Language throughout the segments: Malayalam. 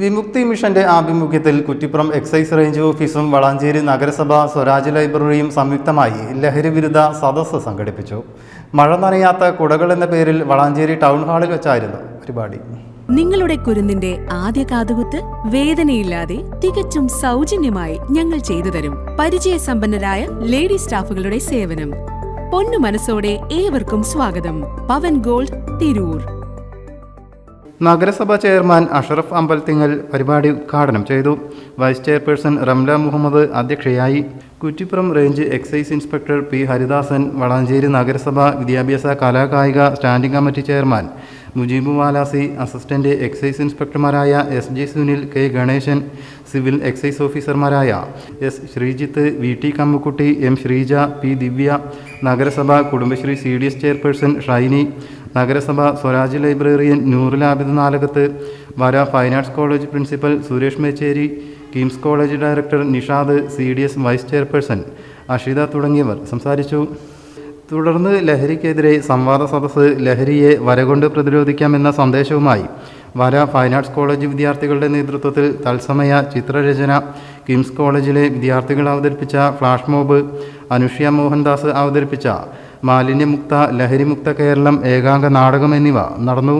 വിമുക്തി മിഷന്റെ ആഭിമുഖ്യത്തിൽ കുറ്റിപ്പുറം എക്സൈസ് റേഞ്ച് ഓഫീസും വളാഞ്ചേരി നഗരസഭ സ്വരാജ് ലൈബ്രറിയും സംയുക്തമായി ലഹരി വിരുദ്ധ സദസ്സ് സംഘടിപ്പിച്ചു. മഴ നനയാത്ത കുടകൾ എന്ന പേരിൽ വളാഞ്ചേരി ടൗൺ ഹാളിൽ വെച്ചായിരുന്നു പരിപാടി. നിങ്ങളുടെ കുരുന്നിന്റെ ആദ്യ കാതുകുത്ത് വേദനയില്ലാതെ തികച്ചും സൗജന്യമായി ഞങ്ങൾ ചെയ്തു തരും. പരിചയസമ്പന്നരായ ലേഡി സ്റ്റാഫുകളുടെ സേവനം. പൊന്നു മനസ്സോടെ ഏവർക്കും സ്വാഗതം. പവൻ ഗോൾഡ് തിരൂർ. നഗരസഭ ചെയർമാൻ അഷറഫ് അമ്പലത്തിങ്ങൽ പരിപാടി ഉദ്ഘാടനം ചെയ്തു. വൈസ് ചെയർപേഴ്സൺ റംല മുഹമ്മദ് അധ്യക്ഷയായി. Kuttippuram range excise inspector P Haridasan Valanchery നഗരസഭ വിദ്യാഭ്യാസ കലാകായിക standing committee chairman Mujeeb Valasi assistant excise ഇൻസ്പെക്ടർമാരായ S J Sunil K Ganesan civil excise ഓഫീസർമാരായ S Sreejith V T Kammukutty M Sreeja P Divya നഗരസഭ Kudumbashree C D S chairperson Shiny നഗരസഭ Swaraj librarian Noorul Abid Nalakath Vara fine arts college principal Suresh Mecheri KIMS college director Nishad C D S vice chairperson Ashitha തുടങ്ങിയവർ സംസാരിച്ചു. തുടർന്ന് ലഹരിക്കെതിരെ സംവാദ സദസ്സ് ലഹരിയെ വരകൊണ്ട് പ്രതിരോധിക്കാമെന്ന സന്ദേശവുമായി വര ഫൈൻ ആർട്സ് കോളേജ് വിദ്യാർത്ഥികളുടെ നേതൃത്വത്തിൽ തത്സമയ ചിത്രരചന കിംസ് കോളേജിലെ വിദ്യാർത്ഥികൾ അവതരിപ്പിച്ച ഫ്ലാഷ് മോബ് അനുഷ്യ മോഹൻദാസ് അവതരിപ്പിച്ച മാലിന്യമുക്ത ലഹരിമുക്ത കേരളം ഏകാംഗ നാടകം എന്നിവ നടന്നു.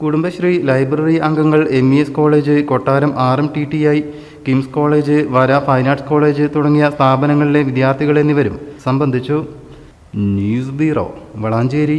കുടുംബശ്രീ ലൈബ്രറി അംഗങ്ങൾ M E S college Kottaram R M T T I KIMS college Vara fine arts college തുടങ്ങിയ സ്ഥാപനങ്ങളിലെ വിദ്യാർത്ഥികൾ എന്നിവരും സംബന്ധിച്ചു. News bureau Valanchery.